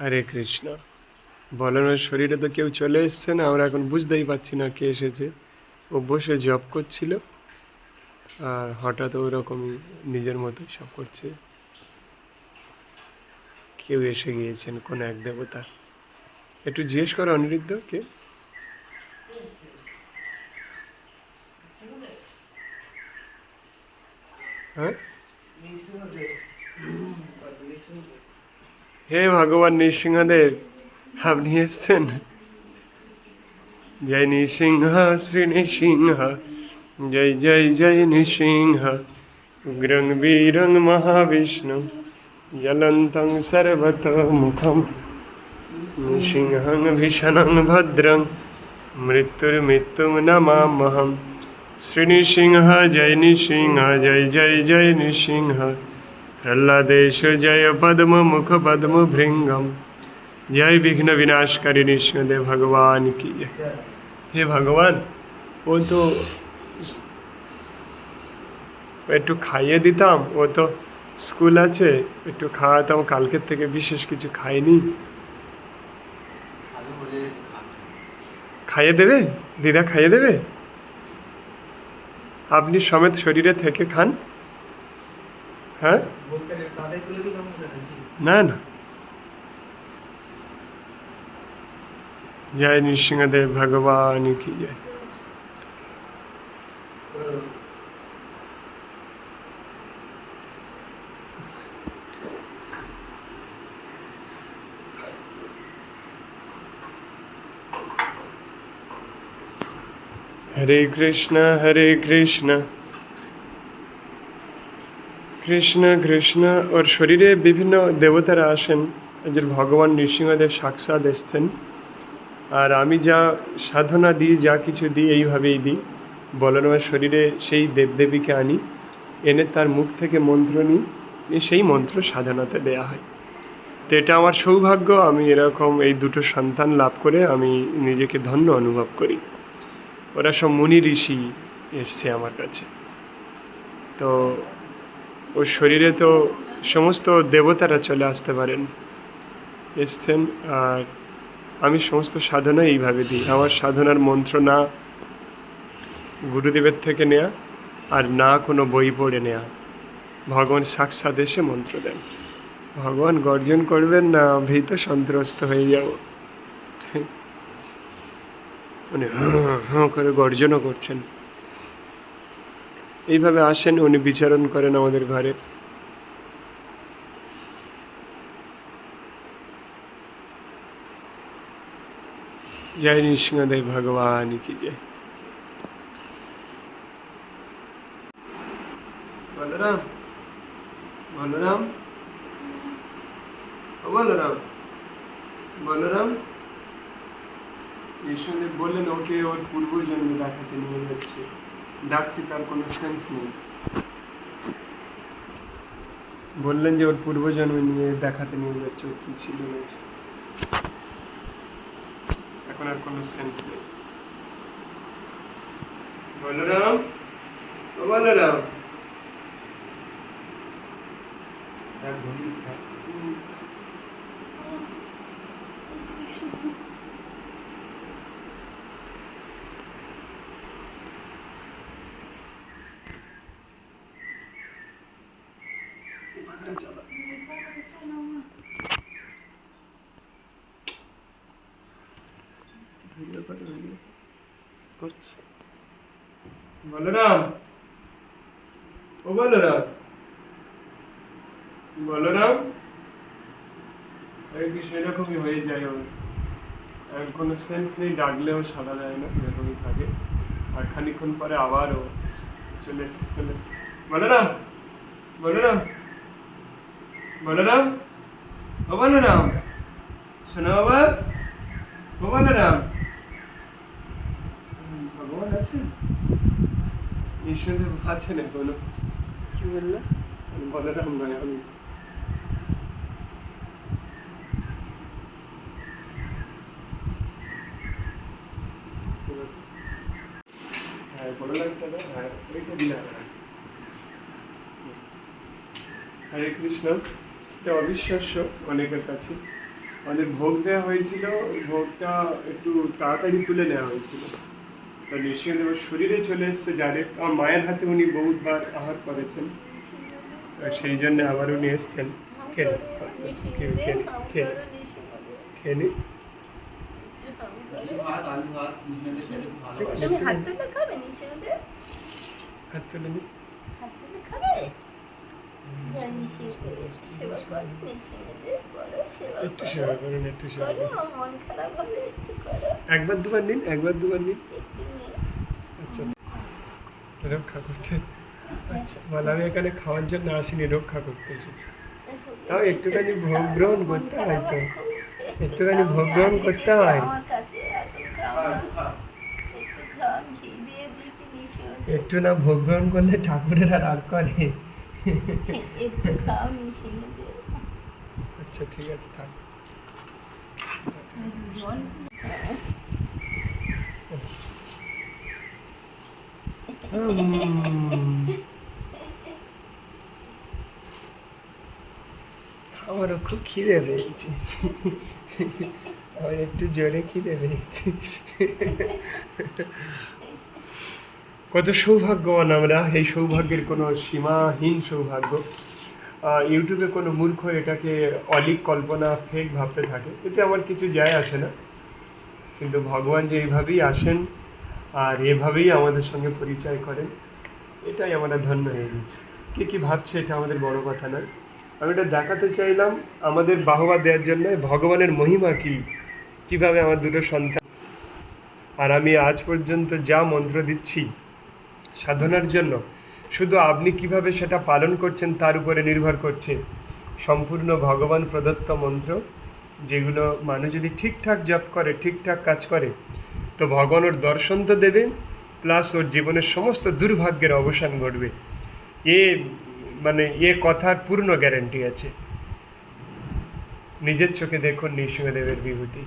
হরে কৃষ্ণ। বলনের শরীরে তো কেউ চলে এসছে না, আমরা এখন বুঝতেই পারছি না কে এসেছে। ও বসে জব করছিল, আর হঠাৎ ওরকমই নিজের মতোই সব করছে। কেউ এসে গিয়েছেন, কোন এক দেবতা। একটু জিজ্ঞেস করো অনিরুদ্ধ, কে? হ্যাঁ? হে ভগবান নৃসিংহদেব, আপনি এসছেন? জয় নৃসিংহ, শ্রী নৃসিংহ, জয় জয় জয় নৃসিংহ। উগ্রং বীরং মহাবিষ্ণু জলন্তং সর্বতোমুখম নৃসিংহং ভীষণং ভদ্রং মৃত্যুর্মৃত্যুং নমামহম শ্রী নৃসিংহ, জয় নৃসিংহ, জয় জয় জয় নৃসিংহ। প্রহ্লাদেশ জয় পদ্ম মুখ পদ্ম ভৃঙ্গম জয় বিঘ্ন বিনাশকারী নৃসিংহদেব ভগবান কি হে ভগবান ও তো একটু খাইয়ে দিতাম ও তো স্কুল আছে একটু খাওয়াতাম কালকের থেকে বিশেষ কিছু খাইনি খাইয়ে দেবে দিদা খাইয়ে দেবে আপনি সমেত শরীরে থেকে খান হ্যাঁ না না জয় নৃসিংহদেব ভগবান কি জয় হরে কৃষ্ণ হরে কৃষ্ণ কৃষ্ণ কৃষ্ণ ওর শরীরে বিভিন্ন দেবতারা আসেন। যে ভগবান নৃসিংহদেব সাক্ষাৎ এসছেন। আর আমি যা সাধনা দিই, যা কিছু দিই, এইভাবেই দিই। বলরামের শরীরে সেই দেবদেবীকে আনি, এনে তার মুখ থেকে মন্ত্র নিই সেই মন্ত্র সাধনাতে দেয়া হয়। তো এটা আমার সৌভাগ্য, আমি এরকম এই দুটো সন্তান লাভ করে আমি নিজেকে ধন্য অনুভব করি। ওরা সব মুনি ঋষি এসছে আমার কাছে। তো ওর শরীরে তো সমস্ত দেবতারা চলে আসতে পারেন। এসছেন আর আমি সমস্ত সাধনা এইভাবে দিই। আমার সাধনার মন্ত্র না গুরুদেবের থেকে নেয়া আর না কোনো বই পড়ে নেয়া। ভগবান সাক্ষাৎ এসে মন্ত্র দেন। ভগবান গর্জন করবেন না, ভীত সন্ত্রস্ত হয়ে যাব। হাঁ হাঁ করে গর্জনও করছেন। এইভাবে আসেন, উনি বিচারণ করেন আমাদের ঘরে। জয় নৃসিংহদেব ভগবান, কি জয় বলরাম বলরাম। বলরাম বলরাম। নৃসিংহদেব বললেন, ওকে ওর পূর্বজন্মে দেখাতে নিয়ে যাচ্ছে। ডাকছি তার কোনো সেন্স নেই বললেন যে ওর পূর্বজন্মে নিয়ে দেখাতে নিয়ে যাচ্ছে ও কি ছিল না। এখন আর কোনো সেন্স নেই বলরাম ও বলরাম পাকড়া চালা। ভিডিও করে ভিডিও? করছি। বলরাম। ও বলরাম। বলরাম? এই কিছু এরকমই হয়ে যায় ওর। আর কোনো সেন্স নেই ডাকলেও সাড়া দেয় না এরকমই থাকে। আর খানিক্ষণ পরে আবারও চলে এসছে চলে এসছে বলরাম! বলরাম! বলরাম ও বলরাম শোনো বাবা। ও বলরাম ভগবান আছে? ঈশ্বরদেব আছে না কোনো কি বললে? বলরাম নয় আমি। হ্যাঁ হ্যাঁ না। হরে কৃষ্ণ। এটা অবিশ্বাস্য অনেকের কাছে আমাদের ভোগ দেওয়া হয়েছিল ভোগটা একটু তাড়াতাড়ি তুলে নেওয়া হয়েছিল। তো নৃসিংহদেবের শরীরে চলে এসছে ডাইরেক্ট আমার মায়ের হাতে উনি বহুতবার আহার করেছেন। সেই জন্য আবার উনি এসছেন। খেলে খুব ভালো হয়। হাত তুলে খাবে? একটু সেবা করুন একটু সেবা করুন। একবার দুবার নিন একবার দুবার নিন। আচ্ছা। রক্ষা করতে। আচ্ছা বলে আমি এখানে খাওয়ার জন্য আসিনি রক্ষা করতে এসেছি। তাও একটুখানি ভোগ গ্রহণ করতে হয় তো। একটুখানি ভোগ গ্রহণ করতে হয়। একটু না ভোগ গ্রহণ করলে ঠাকুরেরা রাগ করে। একটু খাও নিঃসন্দেহে আচ্ছা ঠিক আছে, থাক। আমারও খুব খিদে পেয়েছে। আমার একটু জোরে খিদে পেয়েছে। কত সৌভাগ্যবান আমরা, এই সৌভাগ্যের কোনো সীমাহীন সৌভাগ্য। ইউটিউবে কোনো মূর্খ এটাকে অলিক কল্পনা ফেক ভাবতে থাকে। এতে আমার কিছু যায় আসে না। কিন্তু ভগবান যে এইভাবেই আসেন আর এভাবেই আমাদের সঙ্গে পরিচয় করেন, এটাই আমরা ধন্য হয়ে গেছি। কে কী ভাবছে এটা আমাদের বড় কথা নয়। আমি এটা দেখাতে চাইলাম আমাদের বাহবা দেওয়ার জন্য ভগবানের মহিমা কী, কীভাবে আমার দুটো সন্তান। আর আমি আজ পর্যন্ত যা মন্ত্র দিচ্ছি সাধনার জন্য। শুধু আপনি কীভাবে সেটা পালন করছেন তার উপরে নির্ভর করছে। সম্পূর্ণ ভগবান প্রদত্ত মন্ত্র, যেগুলো মানুষ যদি ঠিকঠাক জপ করে, ঠিকঠাক কাজ করে, তো ভগবান ওর দর্শন তো দেবে, প্লাস ওর জীবনের সমস্ত দুর্ভাগ্যের অবসান ঘটবে। এ মানে এ কথার পূর্ণ গ্যারেন্টি আছে। নিজের চোখে দেখুন নৃসিংহদেবের বিভূতি।